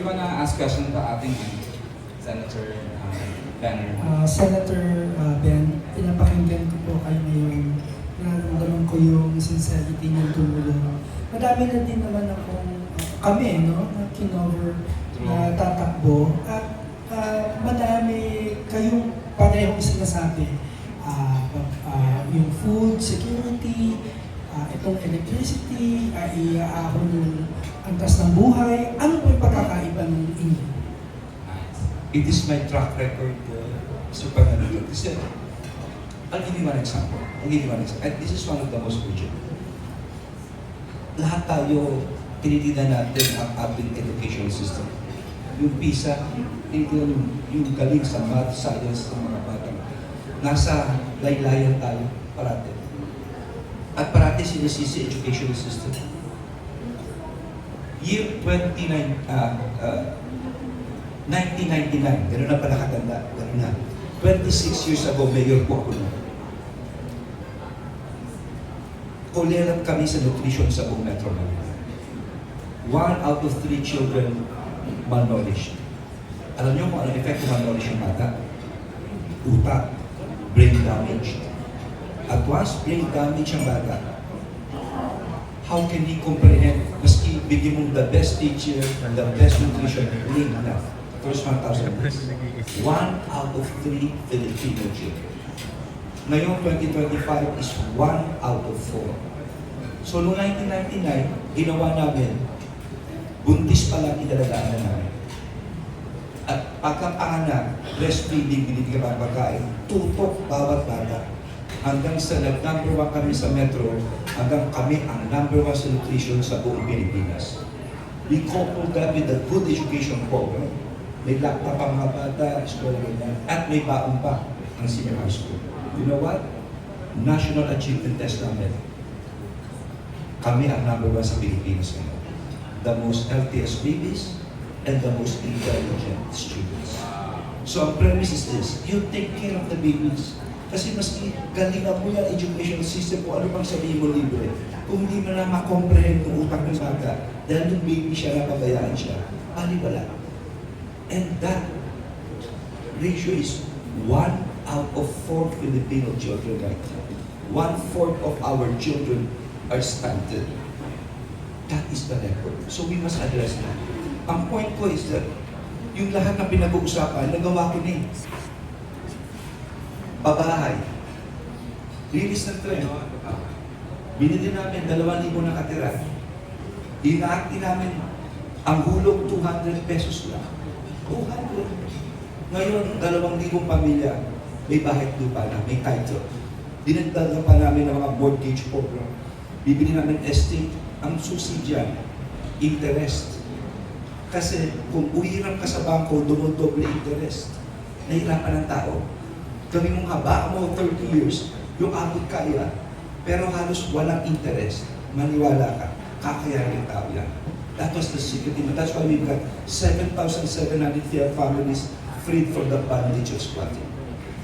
You wanna ask question to ating ano, Senator uh, Banner? Ah, Senator ah, Ben, pinapakinggan ko po kayo ngayon. Nararamdaman ko yung sincerity ng tumulong. Madami na din naman akong ah, kami, no, na kinover na tatakbo. At ah, madami kayong parehong sinasabi. Pag- ah, yung food security, ah, itong electricity, uh, iaahon yung antas ng buhay. Ano po yung pagkakaiba ng inyo? It is my track record, uh, Mr. Pangalito. Kasi, I'll give you one example. I'll give you one example. And this is one of the most urgent. Lahat tayo, tinitignan natin ang ating education system. Yung PISA, tinitignan yung, yung galing sa math, science ng mga bata. Nasa laylayan tayo parati. At parati sinisisi education system. Year 29, uh, uh, 1999, gano'n na pala katanda, gano'n na. 26 years ago, mayor po ako noon. Kulerat kami sa nutrition sa buong Metro Manila. One out of three children malnourished. Alam niyo kung ano effect ng malnourished yung bata? Utak, brain damage. At once brain damage ang bata, how can he comprehend, maski bigyan mong the best teacher, the best nutrition, hindi na. First 1,000 days. One out of three Filipino children. Ngayon, 2025 is one out of four. So, noong 1999, ginawa namin, buntis pa lang inalagaan na namin. At pagkapanganak, breastfeeding, binibigyan ng pagkain, tutok bawat bata. Hanggang sa nag-number kami sa metro, hanggang kami ang number one sa nutrition sa buong Pilipinas. We coupled that with a good education program. May laptop ang mga bata, school ganyan, at may baon pa ang senior high school. You know what? National Achievement Test namin. Kami ang number one sa Pilipinas ngayon. The most healthiest babies and the most intelligent students. So ang premise is this, you take care of the babies. Kasi maski galingan mo yung education system kung ano pang sabihin mo libre, kung hindi mo na makomprehend yung utak ng bata, dahil yung baby siya, napabayaan siya, baliwala. And that ratio is one out of four Filipino children right now. One fourth of our children are stunted. That is the record. So we must address that. Ang point ko is that yung lahat ng pinag-uusapan, nagawa ko na eh. Pabahay. Release ng trend. Binili namin 2,000 na katira. Inaakti namin ang hulog 200 pesos lang. 200. Ngayon, 2,000 pamilya, may bahay lupa na, may title. Dinagdagan pa namin ng mga mortgage program. Bibili namin estate. Ang susi dyan, interest. Kasi kung uhiram ka sa bangko, dumodoble interest. Nahirapan ng tao. Gawin mong haba mo 30 years, yung abot kaya, pero halos walang interest. Maniwala ka, kakayanin ng tao yan. That was the secret. And that's why we've got 7,700 families freed from the bondage of squatting.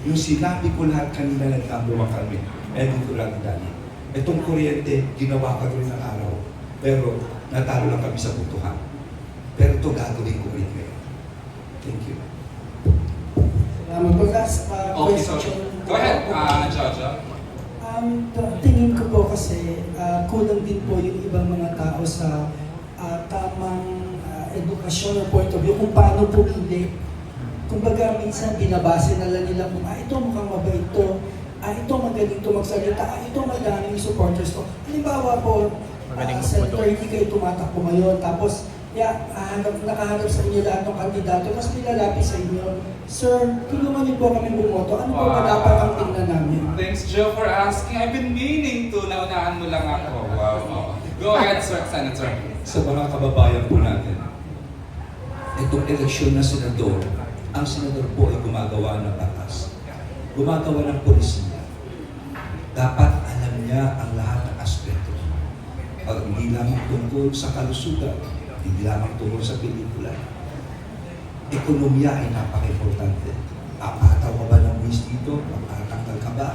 Yung sinabi ko lahat kanina nagkambuwa kami, Edwin Kurang Dali. Itong kuryente, ginawa ka rin ng araw. Pero natalo lang kami sa butuhan. Pero ito gagawin ko rin ngayon. Thank you. Salamat po. Last uh, Okay, so question. go ahead, uh, Jojo. Um, tingin ko po kasi uh, kulang din po yung ibang mga tao sa uh, tamang uh, edukasyon or point of view kung paano pumili. Kumbaga minsan binabase na lang nila kung ah, ito mukhang mabait to, ah, ito magaling to magsalita, ah, ito madaming supporters to. Halimbawa po, Magaling uh, magboto. hindi kayo tumatakbo ngayon, tapos yeah, hahanap, nakahanap sa inyo lahat ng kandidato, mas nilalapit sa inyo. Sir, tulungan niyo po kami bumoto. Ano po ba Wow. dapat ang tingnan namin? Thanks, Joe, for asking. I've been meaning to. Naunahan mo lang ako. Wow. Go ahead, sir, Senator. sa mga kababayan po natin. Itong eleksyon na senador, ang senador po ay gumagawa ng batas. Gumagawa ng polisiya. Dapat alam niya ang lahat ng aspeto. Pag hindi lamang tungkol sa kalusugan, hindi lamang tungkol sa pelikula. Ekonomiya ay napaka-importante. Papataw ka ba ng buwis dito? Papatanggal ka ba?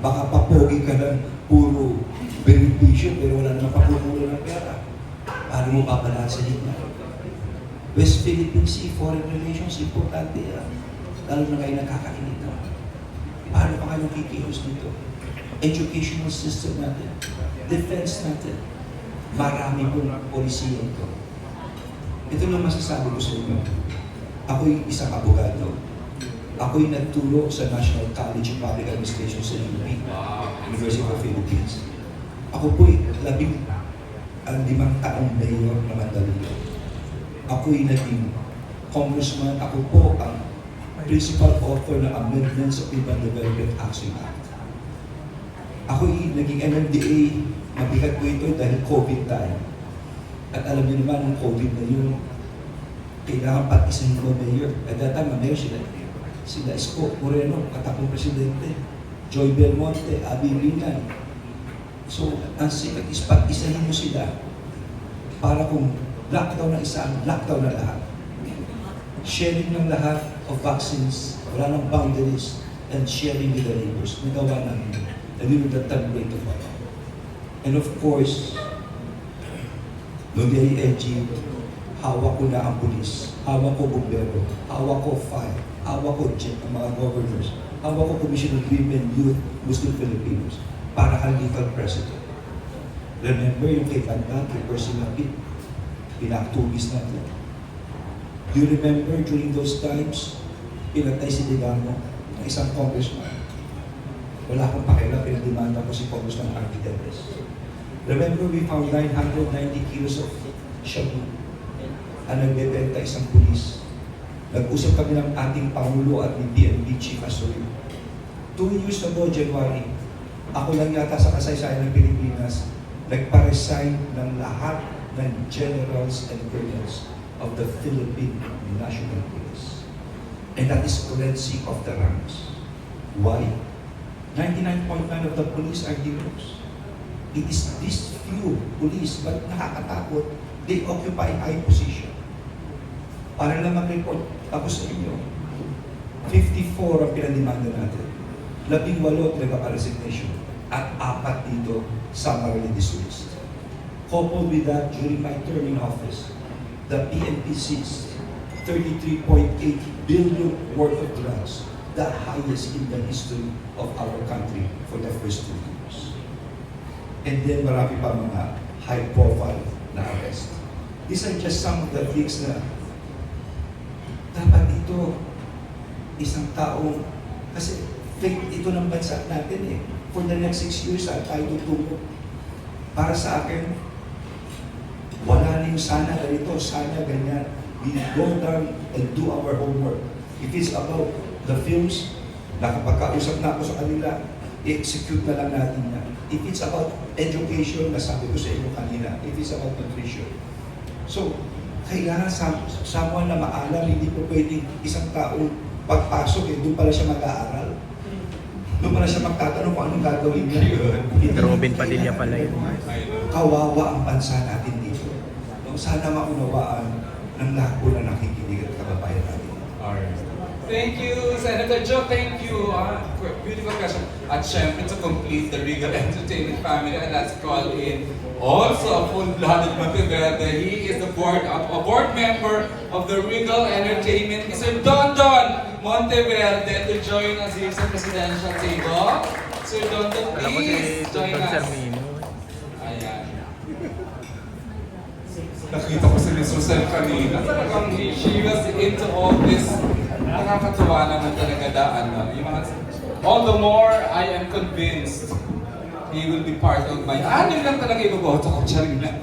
Baka papogi ka ng puro benepisyo pero wala naman papupulo ng pera. Paano mo babalansin yun? West Philippine Sea, foreign relations, importante yan. Lalo na kayo nakakainita. Paano pa kayo kikilos dito? Educational system natin, defense natin, marami pong polisiya ito. Ito lang masasabi ko sa inyo. Ako'y isang abogado. Ako'y nagturo sa National College of Public Administration sa UP, University of the Philippines. Ako po'y labing ang limang taong mayor na Mandaluyong. Ako'y naging congressman. Ako po ang principal author ng amendments sa Urban Development Action Act. Ako'y naging MMDA. Mabigat po ito dahil COVID tayo. At alam niyo naman, ng COVID na yun, kailangan pa isahin ko mayor. At that time, mayor sila. Sila Isko Moreno, katakong presidente. Joy Belmonte, Abby Binay. So, ang sikat is pag-isahin mo sila para kung lockdown na isa, lockdown na lahat. Sharing ng lahat of vaccines, wala nang boundaries, and sharing with the neighbors. Nagawa namin. And we were the third rate of all. And of course, Noong LG, hawak ko na ang pulis, hawak ko bumbero, hawak ko fire, hawak ko jet, ang mga governors, hawak ko Commission of Women, Youth, Muslim Filipinos, para kang legal president. Remember yung kay Banda, kay Percy Lapid, pinaktubis natin. Do you remember during those times, pinatay si Digamo, ng isang congressman. Wala akong pakialam, pinadimanda ko si Congressman Artie Debes. Remember, we found 990 kilos of shabu ang nagbebenta isang pulis. Nag-usap kami ng ating Pangulo at ni PNP Chief Asorio. Two years ago, January, ako lang yata sa kasaysayan ng Pilipinas, nagpa-resign ng lahat ng generals and colonels of the Philippine National Police. And that is cleansing of the ranks. Why? 99.9 of the police are heroes. It is these few police, but nakakatakot, they occupy high position. Para lang mag-report ako sa inyo, 54 ang pinadimanda natin. Labing walo nagpa-resignation at apat dito summarily dismissed. Coupled with that, during my term in office, the PNP seized 33.8 billion worth of drugs, the highest in the history of our country for the first two years. And then marami pa mga high profile na arrest. These are just some of the things na dapat ito isang taong kasi fake ito ng bansa natin eh. For the next six years, saan tayo tutungo? Para sa akin, wala na yung sana ganito, sana ganyan. We go down and do our homework. If it's about the films, nakapagkausap na ako sa kanila, i-execute na lang natin yan. If it's about education, nasabi ko sa inyo kanina, if it's about nutrition. So, kailangan sa someone na maalam, hindi po pwedeng isang tao pagpasok, eh, doon pala siya mag-aaral. Doon pala siya magtatanong kung anong gagawin niya. Hindi Robin Padilla pala yun. Kawawa ang bansa natin dito. No, sana maunawaan ng lahat po na nakikinig at kababayan natin. Alright. Thank you, Senator Joe. Thank you. Ah, beautiful question. At syempre, to complete the Regal Entertainment family, and let's call in also a full-blooded Monteverde. He is the board of, a board member of the Regal Entertainment, Mr. Don Don Monteverde, to join us here sa presidential table. Sir Don Don, please join us. Ayan. Nakita ko si Miss Rosel kanina. Talagang she was into all this. Nakakatuwa naman talaga daan. No? Yung mga, all the more, I am convinced he will be part of my... Ah, yun lang talaga iboboto ko. Charing na.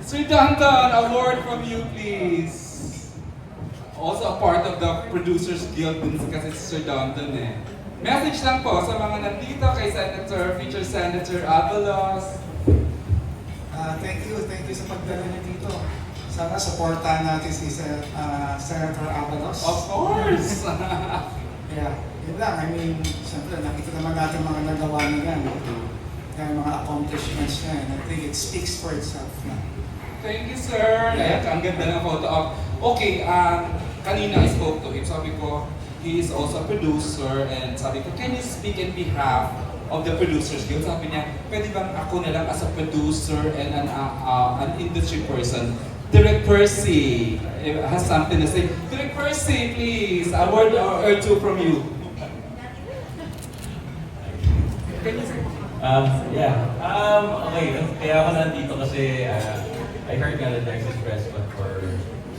Sir Danton, award from you, please. Also a part of the Producers Guild din kasi si Sir Danton eh. Message lang po sa mga nandito kay Senator, future Senator Avalos, Ah, thank you, thank you sa pagdala dito. Sana supportahan natin si Sen- ah, Senator Avalos. Of course! Yeah, yun lang. I mean, siyempre, nakita naman natin mga nagawa niya yan. Yan mga accomplishments niya. And I think it speaks for itself na. Thank you, sir. Ayan, ang ganda ng photo op. Okay, um, kanina I spoke to him. Sabi ko, he is also a producer. And sabi ko, can you speak in behalf of the Producers Guild? Sabi niya, pwede bang ako na lang as a producer and an, uh, uh, an industry person Direk Percy eh, has something to say. Direk Percy, please, a word or, two from you. Um, yeah. Um, okay, kaya ako nandito kasi uh, I heard nga that there's this press con for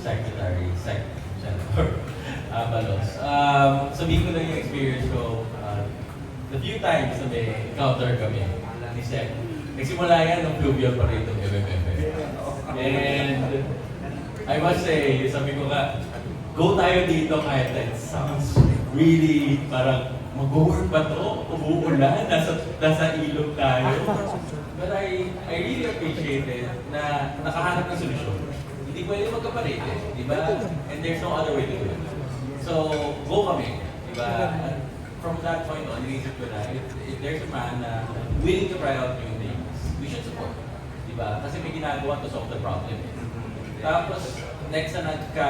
Secretary, Sec, Senator Avalos. Um, sabihin ko lang yung experience ko. Uh, the few times na may encounter kami ni Sec. Nagsimula yan nung fluvial pa rin itong MMFF. And I must say, sabi ko nga, go tayo dito kahit it sounds really parang mag-work ba to? Umuulan? Nasa, nasa ilog tayo? But I, I really appreciate it na nakahanap ng solusyon. Hindi pwede magkapalit eh, di ba? And there's no other way to do it. So, go kami, di ba? From that point on, inisip ko na, if, if there's a man na willing to try out new things, we should support. Di ba? Kasi may ginagawa to solve the problem. eh. Tapos, next na nagka,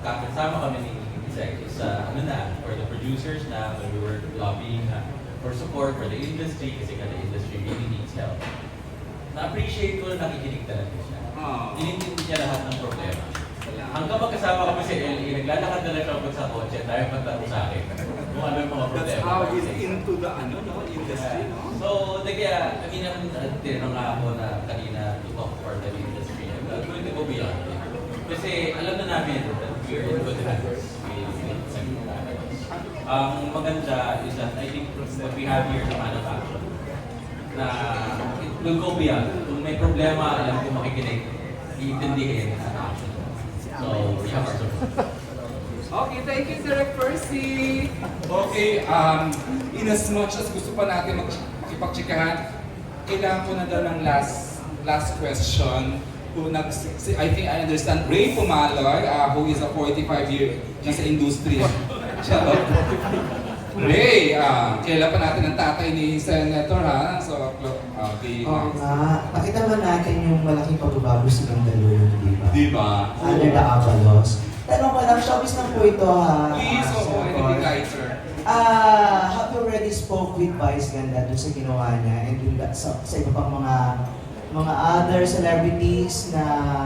kakasama kami ni is uh, ano na, for the producers na when we were lobbying na for support for the industry kasi nga the industry really needs help. Na-appreciate ko na nakikinig talaga siya. Ah. Inintindi niya lahat ng problema. Hanggang magkasama kami sa LA, naglalakad na lang siya sa kotse, tayo pagtaro sa akin. Kung ano yung mga problema. That's how he's into the ano, no, industry, no? So, kaya, ang uh, tinanong ako na kanina to talk for the industry, I'm not going to go beyond it. Kasi alam na namin that we're in good hands. Ang maganda is that I think what we have here is a man of action. Na it will go beyond. Kung may problema, alam ko makikinig, iintindihin. So, we our support. Okay, thank you, Direk Percy. Okay, um, in as much as gusto pa natin magkipagtsikahan, kailangan ko na daw ng last last question. Kung nag, si- I think I understand Ray Pumaloy, uh, who is a 45 year na sa industriya. Charot. Ray, uh, kailan pa natin ang tatay ni Senator ha? So, okay. Oo nga. Pakita ba natin yung malaking pagbabago sa Mandaluyong, di ba? Di ba? Under the Avalos. Tanong ko lang, showbiz lang po ito ha. Please, ah, oo, Sir anything Cor. lighter. Ah, have you already spoke with Vice Ganda dun sa ginawa niya and dun sa, sa iba pang mga mga other celebrities na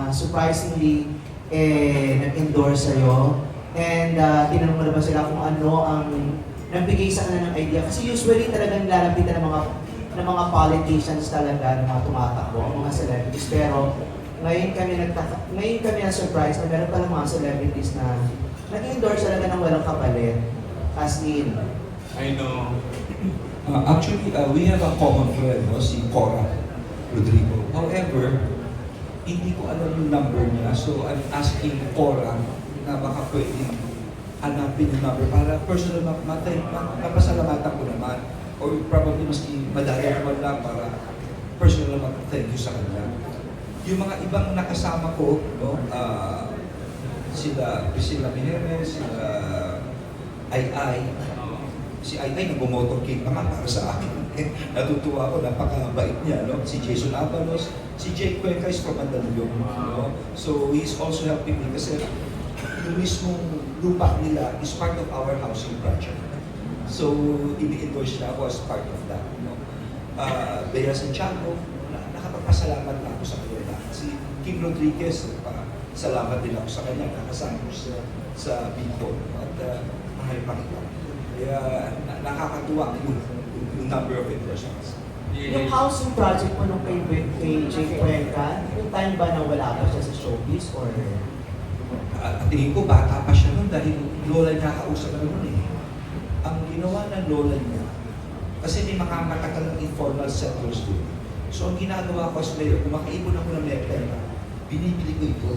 surprisingly eh, nag-endorse sa'yo? And uh, tinanong mo na ba sila kung ano ang nagbigay sa kanila ng idea? Kasi usually talagang lalapitan ng mga ng mga politicians talaga, ng mga tumatakbo, ang mga celebrities. Pero ngayon kami nagtaka, ngayon kami na surprise na meron pala mga celebrities na nag-endorse talaga ng walang kapalit. As in, I know. Uh, actually, uh, we have a common friend, no, si Cora Rodrigo. However, hindi ko alam yung number niya, so I'm asking Cora na baka pwedeng hanapin yung number para personal ma ma ma mapasalamatan ko naman. Or probably maski madaya ko lang para personal na mag-thank you sa kanya. Yung mga ibang nakasama ko, no, ah, sila Priscilla Mineres, sila Ay Ay, si Ay Ay nag-motorcade pa nga para sa akin. Natutuwa ako, napakabait niya. No? Si Jason Avalos, si Jake Cuenca is from Mandaluyong. No? So he's also helping me kasi yung mismong lupa nila is part of our housing project. So ini-endorse niya ako as part of that. No? Uh, Bea Santiago, na, nakapagpasalamat na ako sa kanila. Si Kim Rodriguez, pa, salamat din ako sa kanya, nakasama ko sa, sa Bicol. At uh, mahal pa kita. Kaya na, nakakatuwa yung, yung, yung number of endorsements. yung housing project mo nung kay, kay Jake Cuenca, yung time ba na wala pa siya sa showbiz or tingin ko, bata pa siya noon dahil lola niya kausap na noon eh. Ang ginawa ng lola niya, kasi may mga matagalang informal settlers doon. So ang ginagawa ko as mayor, kung makaipon ako ng may pera, binibili ko ito.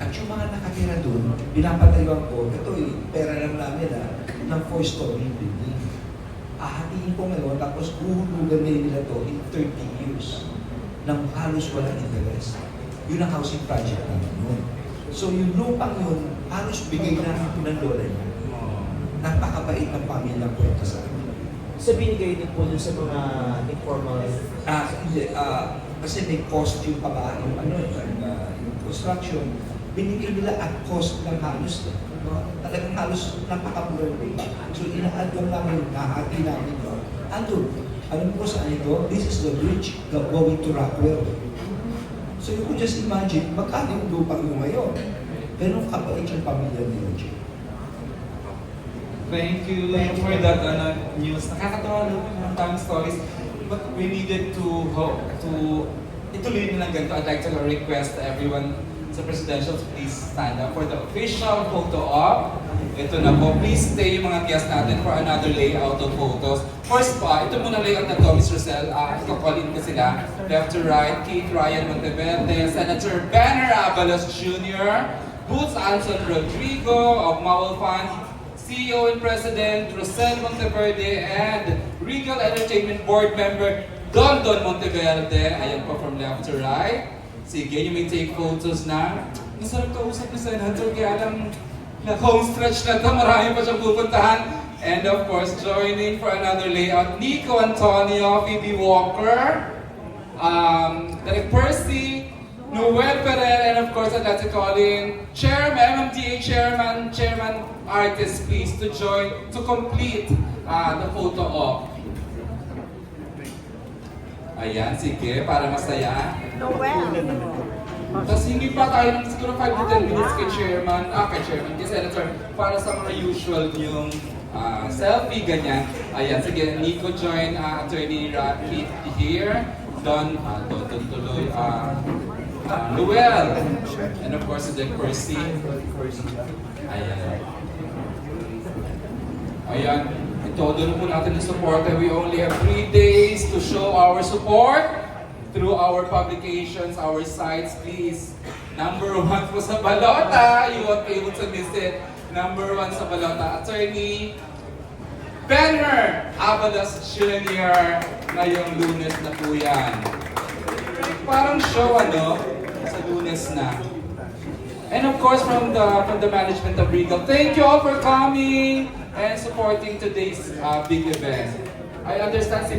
At yung mga nakatira doon, pinapatayuan ko, ito eh, pera lang namin ah, ng four-story building. Ahatiin ko ngayon, tapos uhulugan nila to in 30 years nang halos walang interest. Yun ang housing project namin noon. So yung lupang yun, halos bigay na ng lola niya. Napakabait ng pamilyang kwento sa amin. sa binigay din po dun sa mga informal Ah, hindi, ah, kasi may cost yung paba, yung ano, yung, ah, yung construction. Binigay nila at cost ng halos. No? Talagang halos napakamura yung lupa. So ina-add lang namin, nahati namin yun. Andun, alam mo kung saan ito? This is the bridge go- going to Rockwell. So you could just imagine, magkano yung lupa mo ngayon? Ganun kabait yung pamilya ni OJ. Thank you for that ano, news. Nakakatawa no, ang daming stories. But we needed to ho- to ituloy na lang ganito. I'd like to request everyone sa presidential to please stand up for the official photo op. Ito na po. Please stay yung mga guests natin for another layout of photos. First pa, ito muna layout na to, Ms. Rosel. Uh, Ikakolin ko sila. Left to right, Kate Ryan Monteverde, Senator Banner Abalos Jr., Boots Anson Rodrigo of Mawal Fund, CEO and President Rosel Monteverde and Regal Entertainment Board Member Don Don Monteverde. Ayan po from left to right. Sige, you may take photos na. Masarap kausap ni Senator, kaya lang na home stretch na to, marami pa siyang pupuntahan. And of course, joining for another layout, Nico Antonio, Phoebe Walker, um, Derek Percy, Noel Ferrer, and of course, I'd like to call in Chairman, MMDA Chairman, Chairman Artist, please, to join, to complete uh, the photo op. Ayan, sige, para masaya. Tapos hindi pa tayo ng siguro 5 to 10 minutes kay Chairman, ah, kay Chairman, kay Senator, para sa mga usual yung ah, selfie, ganyan. Ayan, sige, Nico join, uh, Attorney Rocky here, Don, uh, Don, Don tuloy, uh, Luel, and of course, the Percy. Ayan. Ayan, itodo na po natin yung support. We only have 3 days to show our support through our publications, our sites, please. Number one po sa Balota, you won't be able to miss it. Number one sa Balota, Attorney Benner Avalos Jr. Ngayong lunes na po yan. Parang show ano, sa lunes na. And of course, from the from the management of Regal, thank you all for coming and supporting today's uh, big event. I understand si